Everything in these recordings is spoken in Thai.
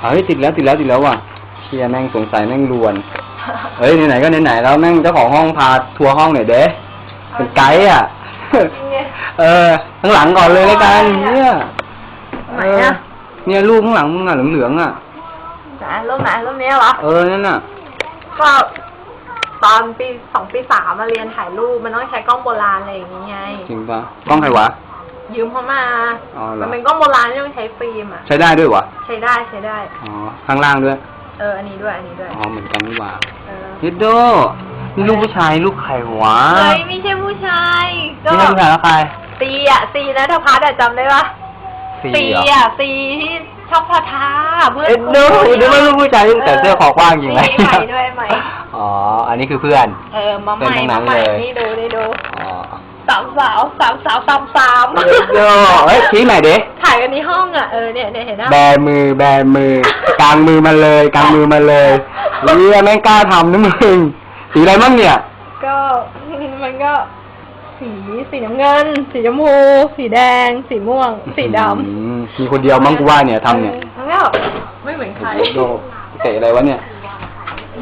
เฮ้ยติดแล้วติดแล้วติดแล้วว่ะเชียแม่งสงสัยแม่งรวนเฮ้ยไหนๆก็ไหนๆแล้วแม่งเจ้าของห้องพาทัวร์ห้องหน่อยเด้เป็นไกด์อะ เออข้างหลังก่อนเลยแล้วกันเนี่ยไหนอะเเนี่ยรูปข้างหลังมึงอะเหลืองๆอะไหนรูปไหนรูปนี้เหรอเออนั่นน่ะก็ตอนปีสองปีสามมาเรียนถ่ายรูปมันต้องใช้กล้องโบราณอะไรอย่างงี้ไงจริงปะกล้องใครวะ ยืมเขามาอ๋อเหรอ มันเป็นกล้องโบราณที่ต้องใช้ฟิล์มอะ ใช้ได้ด้วยวะใช้ได้ใช้ได้ อ๋อ ข้างล่างด้วย เออ อันนี้ด้วย อันนี้ด้วย อ๋อ เหมือนกันนี่หว่าเออเฮดโดนี่ลูกผู้ชายลูกใครวะเฮ้ยไม่ใช่ผู้ชาย ก็นี่ลูกผู้ชายแล้วใครซีอะซีนะถ้าพัดอะจำได้ปะสี่ซีเหรออะซีที่ชอบทาทาเพื่อนเอ็ดโดดูว่าลูกผู้ชายแต่เสื้อคอกว้างจริงไหมใหม่ด้วยใหม่อ๋อ อันนี้คือเพื่อน เออมาใหม่เป็นทั้งนั้มานใหม่เลย นี่ดูนี่ดู อ๋อ สามสาวสามสาวสามสามเอ็ดโดเฮ้ยชี้ใหม่ดิถ่ายกันในห้องอะเออเนี่ยเนี่ยเห็นไหมแบมือแบมือกางมือมาเลยกางมือมาเลยเรียแม่งกล้าทำนะมึงสีอะไรมั่งเนี่ย ก็มันก็ สีสีน้ำเงิน สีชมพูสีแดง สีม่วง สีดอืมมีคนเดียวมั้งกูว่าเนี่ยำทำเนี่ยทั้งนี้แบบไม่เหมือนใครโดเตะอะไรวะเนี่ย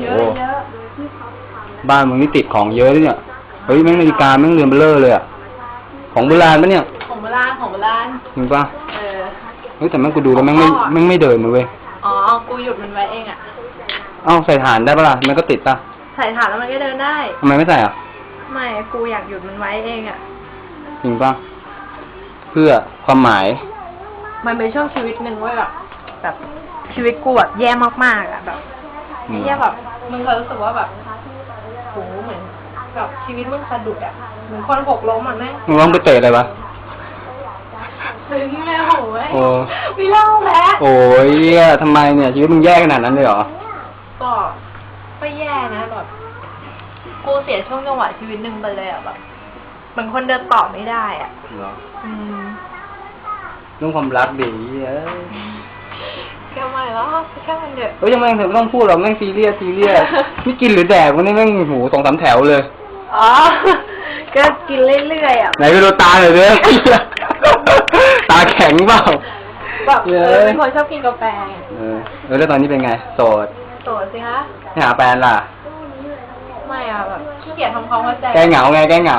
เยอะเยอะบ้านมึงนี่ติดของเยอะด้วยเนี่ย เฮ้ยแม่งนาฬิกาแม่งเรือนเบลเลอร์เลยอะของโบราณปะเนี่ย ของโบราณของโบราณจริงปะเออ เฮ้ยแต่แม่งกูดูแล้วแม่งไม่แม่งไม่เดินมาเว้ย อ๋อ กูหยุดมันไว้เองอะ เอ้าใส่ฐานได้ปะล่ะมันก็ติดปะใส่ถ่านแล้วมันก็เดินได้ ทำไมไม่ใส่อะ ไม่ กูอยากหยุดมันไว้เองอะ จริงปะเพื่อความหมาย มันเป็นช่วงชีวิตหนึ่งเว้ยแบบแบบชีวิตกูแบบแย่มากๆอะแบบอืม แย่แบบมึงเคยรู้สึกว่าแบบโหเหมือน แบบชีวิตมึงสะดุดอะเหมือนคนหกล้มอะแม่งมึงร้องไปเตะอะไรวะ ซึ้งเลยโหยโอ้ ไม่เล่าแล้วโอ้ยเหี้ยทำไมเนี่ยชีวิตมึงแย่ขนาดนั้นเลยเหรอ ก็ไม่แย่นะแบบกูเสียช่วงจังหวะชีวิตหนึ่งไปเลยอะแบบเหมือนคนเดินต่อไม่ได้อะ เหรออืมเรื่องความรักดีเอ้ยทำไมล่ะแค่มันเดือดเฮ้ยยังไงเธอไม่ต้องพูดหรอกแม่งซีเรียสซีเรียส นี่กินหรือแดกวันนี้แม่งหูสองสามแถวเลย อ๋อ ก็กินเรื่อยๆอะไหนไปดูตาหน่อยเลยตาแข็งเปล่า แบบเอเย้อเป็นคนชอบกินกาแฟเออเออแล้วตอนนี้เป็นไง โสดโสดสิคะไม่หาแฟนล่ะ ไม่อะแบบขี้เกียจทำความเข้าใจ แกเหงาไง แกเหงา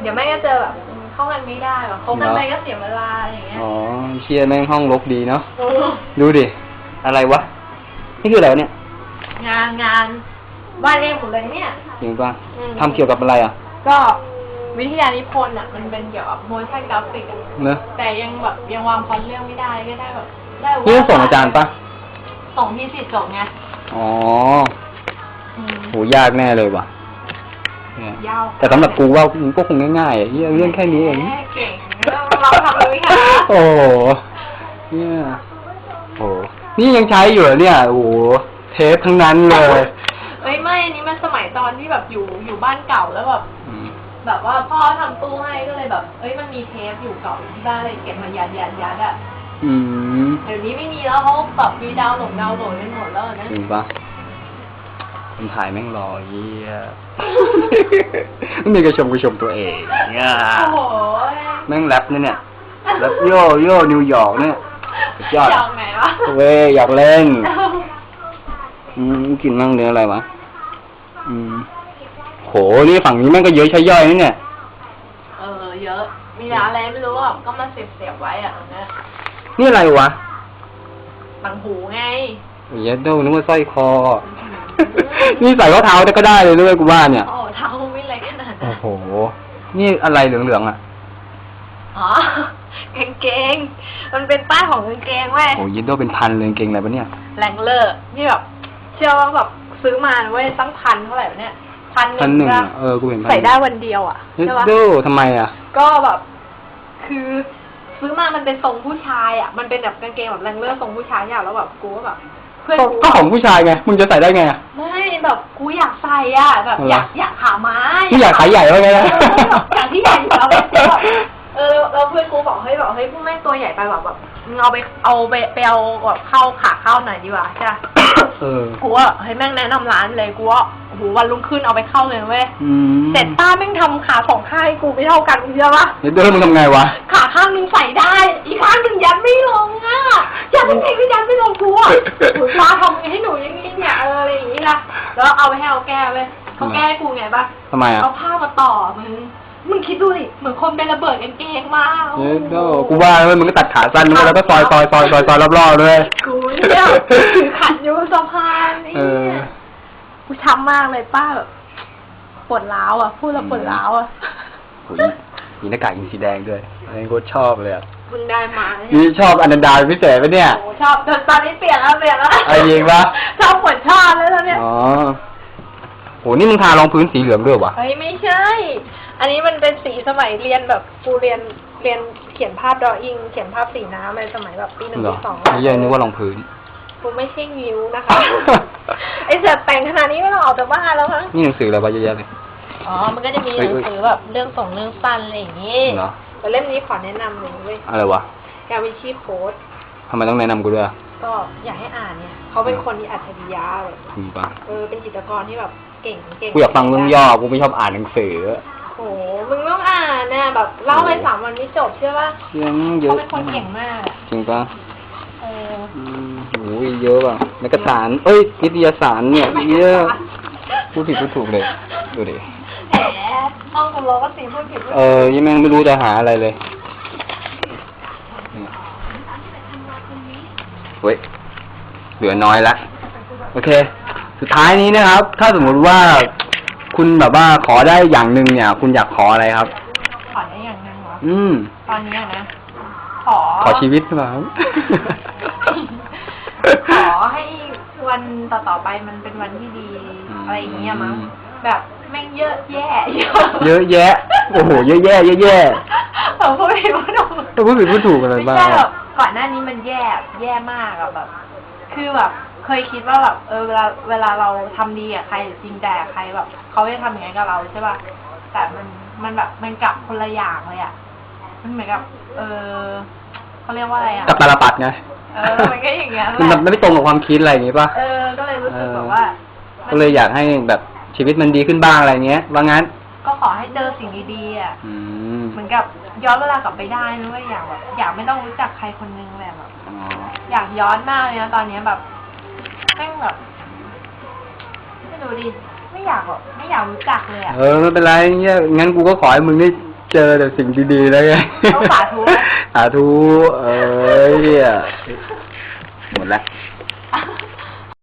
เดี๋ยวแม่ก็เจอแบบเข้ากันไม่ได้แบบคบกันเหรอไปก็เสียเวลาอย่างเงี้ยอ๋อเชียร์แม่งห้องรกดีเนาะโอ้ดูดิ อะไรวะ นี่คืออะไรวะเนี่ย งานงาน บ้านเองหมดเลยเนี่ย จริงป่ะอืม ทำเกี่ยวกับอะไรอะ ก็วิทยานิพนธ์อะมันเป็นเกี่ยวกับ motion graphic อะเนอะแต่ยังแบบยังวางพล็อตเรื่องไม่ได้ก็ได้แบบได้นี่ต้องส่งอาจารย์ปะส่งที่สิทธิ์ส่งไงอ๋ออืมโหยากแน่เลยว่ะเนี่ยยาวแต่สำหรับกูว่ามันก็คงง่ายๆอะเหี้ยเรื่องแค่นี้เองแม่เก่งเราทำเลยค่ะโอ้โหเนี่ยโอ้โหนี่ยังใช้อยู่เหรอเนี่ย โอ้โห เทปทั้งนั้นเลยเอ้ยไม่อันนี้มันสมัยต อนที่แบบอยู่อยู่บ้านเก่าแล้วแบบอืมแบบว่าพ่อทำตู้ให้ก็เลยแบบ เอ้ยมันมีเทปอยู่เก่าอยู่ที่บ้านเลยเก็บมายัดยัดยัดอะอืมเดี๋ยวนี้ไม่มีแล้วเขาแบบมีดาวน์โหลดดาวน์โหลดกันหมดแล้วนะ จริงปะคนถ่ายแม่งรอเยี่ยไม่มีกระชมกระชมตัวเองเนี่ยโอ้โหแม่งแรปเนี่ยเนี่ยแรปโยโย่นิวยอร์กเนี่ย สุดยอดอยากไหนวะเว้ยอยากเล่นอืมกินมั่งเนื้ออะไรวะ อืมโห นี่ฝั่งนี้แม่งก็เยอะใช้ย่อยนี่เนี่ย เออ เยอะ มีร้านอะไรไม่รู้อะก็มาเสียบเสียบๆไว้อะตรงเนี้ยนี่อะไรวะต่างหูไง เย็ดโดนึกว่าสร้อยคอ นี่ใส่ข้อเท้าได้ก็ได้เลยด้วยกูว่าเนี่ย โอ้เท้าไม่เล็กขนาดโอ้นั้นโห นี่อะไรเหลืองๆอะ อ๋อกางเกง มันเป็นป้ายของกางเกงเว้ยโอ้เย็ดโดเป็นพันเลยกางเกงอะไรปะเนี่ย แรงเลอร์นี่แบบ เชื่อว่าแบบ ซื้อมาเว้ยตั้งพันเท่าไหร่วะเนี่ยพันหพันหนึ่นึ่งงก็อะเออกูเห็นพันใส่ได้วันเดียวอะเย็ดใช่ปะโดทำไมอะ ก็แบบ คือซื้อมามันเป็นทรงผู้ชายอะ มันเป็นแบบกางเกงแบบแรงเลอร์ทรงผู้ชายอะแล้วแบบกูก็แบบเพื่อนก็กูก็ของผู้ชายไง มึงจะใส่ได้ไงอะ ไม่แบบกูอยากใส่อะ แบบเหรออยากอยากขาม้านี่อยากขายใหญ่ไว้ไงเอนะอแบบอยากที่ใหญ่อยู่แล้วเจ๊แบบเออแล้ว เพื่อนกูบอกเฮ้ยบอกเฮ้ยพวกแม่งตัวใหญ่ไปแบบแบบมึงเอาไปเอาไปไปเอาแบบเข้าขาเข้าหน่อยดีกว่าใช่ปะ เออ กูว่าเฮ้ยแม่งแนะนำร้านเลยกูว่าโอ้โหวันรุ่งขึ้นเอาไปเข้าเลยเว้ยอืมเสร็จป้าแม่งทำขาสองข้างให้กูไม่เท่ากันเชื่อปะเย็ดโดมึงทำไงวะ ขาข้างหนึงใส่ได้ อีกข้างหนึงยัดไม่ลงอะยัดจริงๆพี่แจ๊คไม่ลงกูอะหนูฟ้าทำไงให้หนูอย่างนี้เนี่ยเอออะไรอย่างนี้นะแล้วเอาไปให้เขาแก้เว้ยเขาแก้ให้กูไงปะทำไมอะ เอาผ้ามาต่อมึง มึงคิดดูดิเหมือนคนเป็นระเบิดกางเกงมาเออโธ่กูว่าเว้ยมึงก็ตัดขาสั้นมึงก็แล้วก็ซอยซอยซอยซอยซอยรอบๆด้วย กูเนี่ยถือขันอยู่บนสะพานนี่เออกูช้ำมากเลยป้าแบบปวดร้าวอะ พูดแล้วปวดร้าวอะ โอ้ยมีหน้ากากอินสีแดงด้วยอันนี้กูชอบเลยอะมึงได้มานี่ชอบอนันดาเป็นพิเศษปะเนี่ย โอ้ชอบตอนนี้เปลี่ยนแล้วเปลี่ยนแล้วเอาจริงปะ ชอบปวดชาติแล้วตอนเนี้ย อ๋อ โหนี่มึงทารองพื้นสีเหลืองด้วยวะเฮ้ยไม่ใช่ อันนี้มันเป็นสีสมัยเรียนแบบกูเรียนเรียนเขียนภาพดรออิง เขียนภาพสีน้ำในสมัยแบบปีหนึ่งเหรปีอสองไอ้เหี้ยังนึกว่ารองพื้น กูไม่ใช่งิ้วนะคะ ไอ้เสือแต่งขนาดนี้ไม่ต้องออกจากบ้านแล้วมั้งนี่หนังสืออะไรวะเยอะแยะเลย อ๋อ มันก็จะมีหเฮ้ยนังสือแบบเรื่องส่งเรื่องสั้นอะไรอย่างนี้ เหรอ แต่เล่มนี้ขอแนะนำเลยเว้ยอะไรวะกาวินชีโค้ดทำไมต้องแนะนำกูด้วยก็อยากให้อ่านเนี่ย เขาเป็นคนที่อัจฉริยะแบบจริงปะ เออเป็นจิตรกรที่แบบ เก่งเก่งกูอยากฟังเรื่องย่อกูไม่ชอบอ่านหนังสือโอ้โหมึงต้องอ่านนะแบบเล่าไปสามวันไม่จบเชื่อป่ะเรื่องเยเขาอะเป็นคนเก่งมากอะจริงปะเอออืมโหเยอะว่ะเอกสาร เอ้ยนิตยสารเนี่ยเยอะพูดผิดพูดถูกเลยดูดิแหมห้องกับโลก็สีพูดผิดพูดเออยังแม่งไม่รู้จะหาอะไรเลยนี่เว้ยเหลือน้อยละโอเค สุดท้ายนี้นะครับ ถ้าสมมุติว่าคุณแบบว่าขอได้อย่างหนึ่งเนี่ย คุณอยากขออะไรครับ ขอได้อย่างหนึงเหรออืม ตอนเนี้ยนะ ขอ ขอชีวิตหรือเปล่าครับ ขอให้วันต่อๆไปมันเป็นวันที่ดี อืม อะไรอย่างเงี้ยมั้งแบบแม่งเยอะแยะเยอะแยะ โอ้โห เยอะแยะเยอะแยะเออพูดผิดพูดถูกถ้าพูดผิดพูดถูกอะไรไม่บ้างใช่แบบก่อนหน้านี้มันแย่แย่มากอะแบบ คือแบบ เคยคิดว่าแบบเออเวลาเวลาเราทำดีกับใครหรือจริงใจกับใครแบบเขาจะทำอย่างนั้นกับเราใช่ป่ะแต่มันมันแบบมันกลับคนละอย่างเลยอะมันเหมือนกับ เออเขาเรียกว่าอะไรอะกับตาลปัดไงเออมันก็อย่างเงี้ยแหมันแบบละไม่ตรงกับความคิดอะไรอย่างงี้ป่ะเออก็เลยรู้สึกแบบว่า ก็เลยอยากให้แบบชีวิตมันดีขึ้นบ้างอะไรเงี้ยว่างั้น ก็ขอให้เจอสิ่งดีๆอะอืมเหมือนกับย้อนเวลากลับไปได้นะเว่าอยากแบบอยากไม่ต้องรู้จักใครคนนึงเลยอะแบบอ๋ออยากย้อนมากเลยนะตอนเนี้ยแบบ แม่งแบบไม่รู้ดิไม่อยากแบบไม่อยากรู้จักเลยอะ เออไม่เป็นไรเงี้ยงั้นกูก็ขอให้มึงได้เจอแต่สิ่งดีๆแล้วไงต้องสาธุไหมสาธุเอ้ยเหี้ยหมดละเ